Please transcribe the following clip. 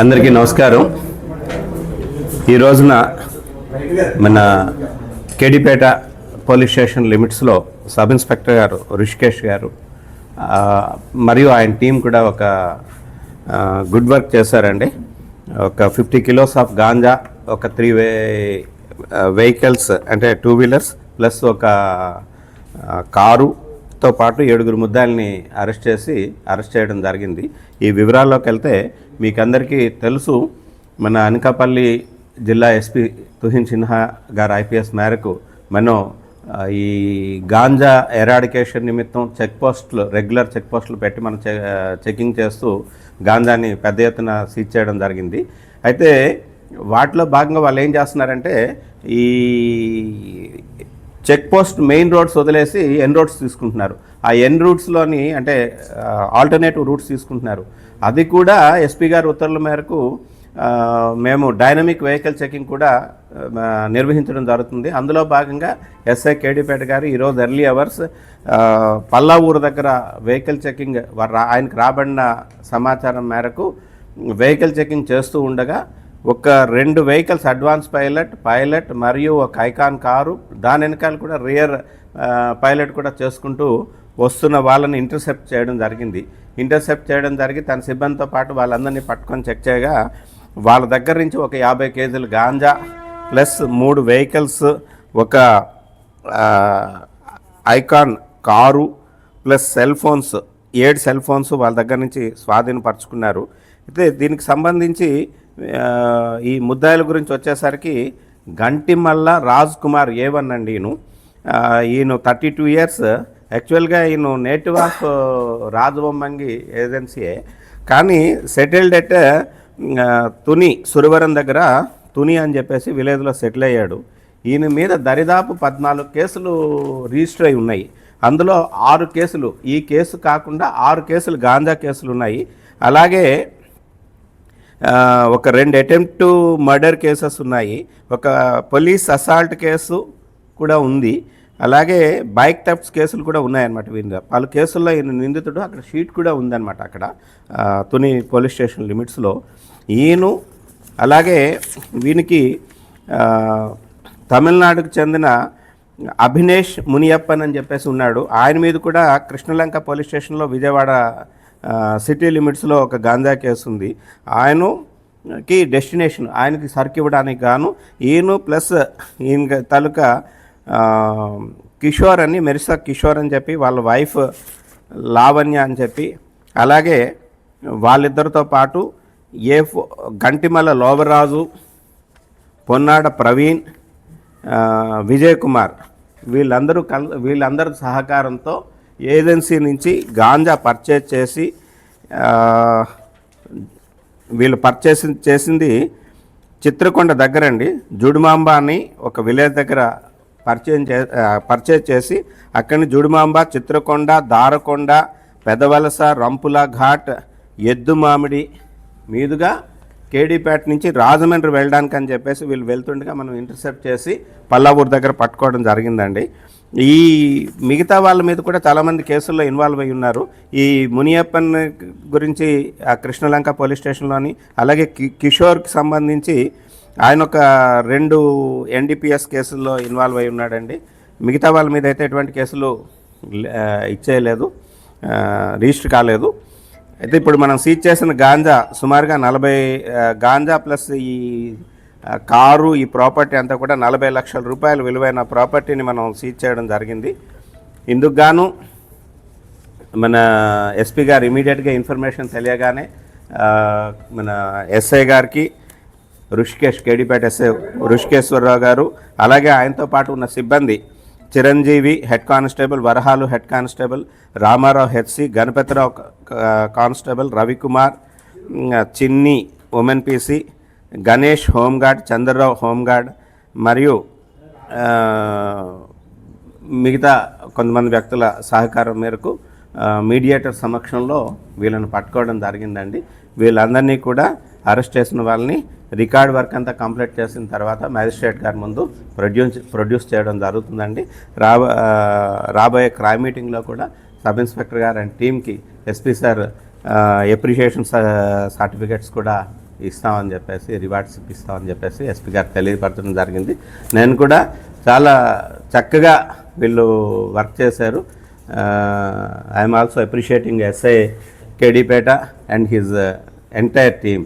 అందరికీ నమస్కారం. ఈ రోజున మన కేడిపేట పోలీస్ స్టేషన్ లిమిట్స్లో సబ్ ఇన్స్పెక్టర్ గారు రిషికేష్ గారు మరియు ఆయన టీం కూడా ఒక గుడ్ వర్క్ చేశారండి. ఒక ఫిఫ్టీ కిలోస్ ఆఫ్ గాంజా ఒక త్రీ వే వెహికల్స్ అంటే టూ వీలర్స్ ప్లస్ ఒక కారు తో పాటు ఏడుగురు ముద్దాయిల్ని అరెస్ట్ చేసి అరెస్ట్ చేయడం జరిగింది. ఈ వివరాల్లోకి వెళ్తే మీకు అందరికీ తెలుసు మన అనకాపల్లి జిల్లా ఎస్పీ తుహిన్ సిన్హా గారు ఐపీఎస్ మేరకు మనం ఈ గాంజా ఎరాడికేషన్ నిమిత్తం చెక్ పోస్టులు రెగ్యులర్ చెక్ పోస్టులు పెట్టి మనం చె చెకింగ్ చేస్తూ గాంజాని పెద్ద ఎత్తున సీజ్ చేయడం జరిగింది. అయితే వాటిలో భాగంగా వాళ్ళు ఏం చేస్తున్నారంటే ఈ చెక్ పోస్ట్ మెయిన్ రోడ్స్ వదిలేసి ఎన్ రోడ్స్ తీసుకుంటున్నారు. ఆ ఎన్ రూట్స్లోని అంటే ఆల్టర్నేటివ్ రూట్స్ తీసుకుంటున్నారు. అది కూడా ఎస్పీ గారి ఉత్తర్వుల మేరకు మేము డైనమిక్ వెహికల్ చెకింగ్ కూడా నిర్వహించడం జరుగుతుంది. అందులో భాగంగా ఎస్ఐ కేడీపేట గారు ఈరోజు ఎర్లీ అవర్స్ పల్లా ఊరు దగ్గర వెహికల్ చెకింగ్ రా- ఆయనకు రాబడిన సమాచారం మేరకు వెహికల్ చెకింగ్ చేస్తూ ఉండగా ఒక రెండు వెహికల్స్ అడ్వాన్స్ పైలట్ పైలట్ మరియు ఒక ఐకాన్ కారు. దాని వెనకాల కూడా రియర్ పైలట్ కూడా చేసుకుంటూ వస్తున్న వాళ్ళని ఇంటర్సెప్ట్ చేయడం జరిగింది. ఇంటర్సెప్ట్ చేయడం జరిగి తన సిబ్బందితో పాటు వాళ్ళందరినీ పట్టుకొని చెక్ చేయగా వాళ్ళ దగ్గర నుంచి ఒక యాభై కేజీలు గాంజా ప్లస్ మూడు వెహికల్స్ ఒక Ikon car plus cell phones ఏడు సెల్ ఫోన్స్ వాళ్ళ దగ్గర నుంచి స్వాధీనపరుచుకున్నారు. అయితే దీనికి సంబంధించి ఈ ముద్దాయిల గురించి వచ్చేసరికి గంటిమల్ల రాజ్ కుమార్ ఏవన్నండి అండి ఈయన. ఈయన థర్టీ టూ ఇయర్స్ యాక్చువల్గా ఈయన నేటివ్ ఆఫ్ రాజబొమ్మంగి ఏజెన్సీయే కానీ సెటిల్డ్ ఎట్ తుని సురవరం దగ్గర తుని అని చెప్పేసి విలేజ్లో సెటిల్ అయ్యాడు. ఈయన మీద దరిదాపు పద్నాలుగు కేసులు రిజిస్టర్ అయి ఉన్నాయి. అందులో ఆరు కేసులు. ఈ కేసు కాకుండా ఆరు కేసులు గాంజా కేసులు ఉన్నాయి. అలాగే ఒక రెండు అటెంప్ట్ మర్డర్ కేసెస్ ఉన్నాయి. ఒక పోలీస్ అసాల్ట్ కేసు కూడా ఉంది. అలాగే బైక్ థెఫ్ట్స్ కేసులు కూడా ఉన్నాయన్నమాట వీరి పలు కేసుల్లో ఈయన నిందితుడు అక్కడ షీట్ కూడా ఉందన్నమాట అక్కడ తుని పోలీస్ స్టేషన్ లిమిట్స్లో. ఈయను అలాగే వీనికి తమిళనాడుకు చెందిన అభినేష్ మునియప్పన్ అని చెప్పేసి ఉన్నాడు. ఆయన మీద కూడా కృష్ణలంక పోలీస్ స్టేషన్లో విజయవాడ సిటీ లిమిట్స్లో ఒక గాంజా కేసు ఉంది. ఆయనకి డెస్టినేషన్ ఆయనకి సరుకు ఇవ్వడానికి గాను ఈయన ప్లస్ ఈయన తాలూకా కిషోర్ అని మెరిసా కిషోర్ అని చెప్పి వాళ్ళ వైఫ్ లావణ్య అని చెప్పి అలాగే వాళ్ళిద్దరితో పాటు ఏ ఫో గంటిమల లోవరాజు పొన్నాడ ప్రవీణ్ విజయ్ కుమార్ వీళ్ళందరూ కల్ వీళ్ళందరి సహకారంతో ఏజెన్సీ నుంచి గాంజా పర్చేజ్ చేసి వీళ్ళు పర్చేస్ చేసింది చిత్రకొండ దగ్గరండి. జుడుమాంబ అని ఒక విలేజ్ దగ్గర పర్చేజ్ చే పర్చేజ్ చేసి అక్కడి జుడుమాంబ చిత్రకొండ దారకొండ పెదవలస రంపుల ఘాట్ ఎద్దు మామిడి మీదుగా కేడీపేట నుంచి రాజమండ్రి వెళ్ళడానికి అని చెప్పేసి వీళ్ళు వెళ్తుండగా మనం ఇంటర్సెప్ట్ చేసి పల్లావూరు దగ్గర పట్టుకోవడం జరిగిందండి. ఈ మిగతా వాళ్ళ మీద కూడా చాలామంది కేసుల్లో ఇన్వాల్వ్ అయి ఉన్నారు. ఈ మునియప్పన్ గురించి ఆ కృష్ణలంక పోలీస్ స్టేషన్లోని అలాగే కి కిషోర్కి సంబంధించి ఆయన ఒక రెండు ఎన్డీపీఎస్ కేసుల్లో ఇన్వాల్వ్ అయి ఉన్నాడండి. మిగతా వాళ్ళ మీద అయితే ఎటువంటి కేసులు ఇచ్చేయలేదు రిజిస్టర్ కాలేదు. అయితే ఇప్పుడు మనం సీజ్ చేసిన గాంజా సుమారుగా నలభై గాంజా ప్లస్ ఈ కారు ఈ ప్రాపర్టీ అంతా కూడా నలభై లక్షల రూపాయల విలువైన ప్రాపర్టీని మనం సీజ్ చేయడం జరిగింది. ఇందుకు గాను మన ఎస్పీ గారు ఇమీడియట్గా ఇన్ఫర్మేషన్ తెలియగానే మన ఎస్ఐ గారికి ఋషికేష్ కేడిపేట ఎస్ఐ ఋషికేశ్వరరావు గారు అలాగే ఆయనతో పాటు ఉన్న సిబ్బంది Chiranjeevi head constable Varahalu head constable Ramarao HC Ganapatirao constable Ravikumar Chinni women PC Ganesh home guard Chandrarao home guard మరియు మిగతా కొంతమంది వ్యక్తుల సహకారం మేరకు మీడియేటర్ సమక్షంలో వీళ్ళని పట్టుకోవడం జరిగిందండి. వీళ్ళందరినీ కూడా అరెస్ట్ చేసిన వాళ్ళని రికార్డ్ వర్క్ అంతా కంప్లీట్ చేసిన తర్వాత మ్యాజిస్ట్రేట్ గారి ముందు ప్రొడ్యూస్ ప్రొడ్యూస్ చేయడం జరుగుతుందండి. రాబో రాబోయే క్రైమ్ మీటింగ్లో కూడా సబ్ ఇన్స్పెక్టర్ గారు అండ్ టీమ్కి ఎస్పీ సార్ ఎప్రిషియేషన్ సర్టిఫికెట్స్ కూడా ఇస్తామని చెప్పేసి రివార్డ్స్ ఇస్తామని చెప్పేసి ఎస్పీ గారు తెలియపరచడం జరిగింది. నేను కూడా చాలా చక్కగా వీళ్ళు వర్క్ చేశారు. I'm also appreciating SI Kedipeta and his entire team